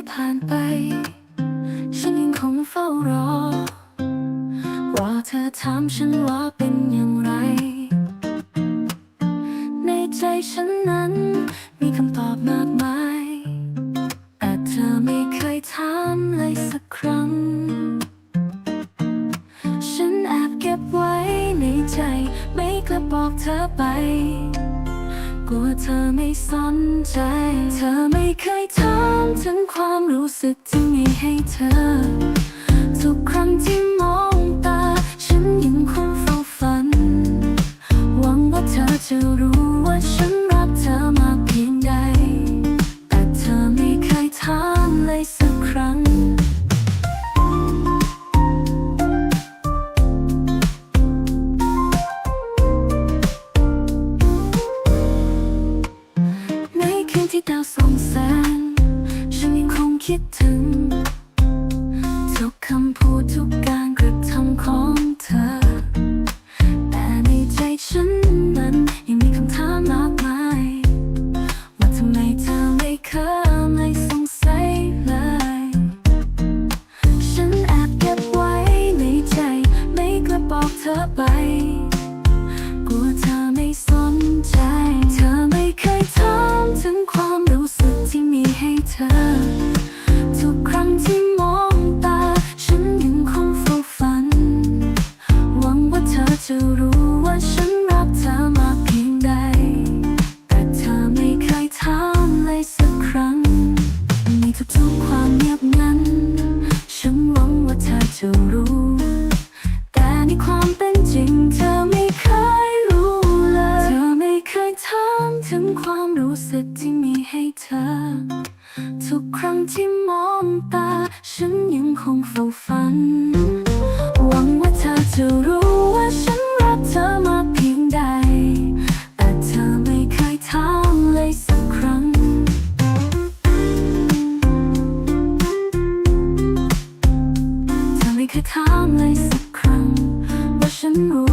ที่ผ่านไป ฉันยังคงเฝ้ารอรอเธอถามฉันว่าเป็นอย่างไร ในใจฉันนั้นมีคำตอบมากมาย แต่เธอไม่เคยถามเลยสักครั้ง ฉันแอบเก็บไว้ในใจไม่กล้าบอกเธอไป กลัวเธอไม่สนใจ เธอไม่เคยถามถึงความรู้สึกที่มีให้เธอ ทุกครั้งที่มองตา ฉันยังคงเฝ้าฝัน หวังว่าเธอจะรู้ ที่ดาวส่องแสงฉันยังคงคิดถึง ทุกคำพูดทุกการกระทำของเธอ แต่ในใจฉันนั้นยังมีคำถามมากมาย ว่าทำไมเธอไม่เคยไม่สงสัยเลย ฉันแอบเก็บไว้ในใจไม่กล้าบอกเธอไป จะรู้ แต่ในความเป็นจริงเธอไม่เคยรู้เลย เธอไม่เคยถามถึงความรู้สึกที่มีให้เธอ ทุกครั้งที่มองตา ฉันยังคงเฝ้าฝัน หวังว่าเธอจะรู้ เลยสักครั้งว่าฉันรู้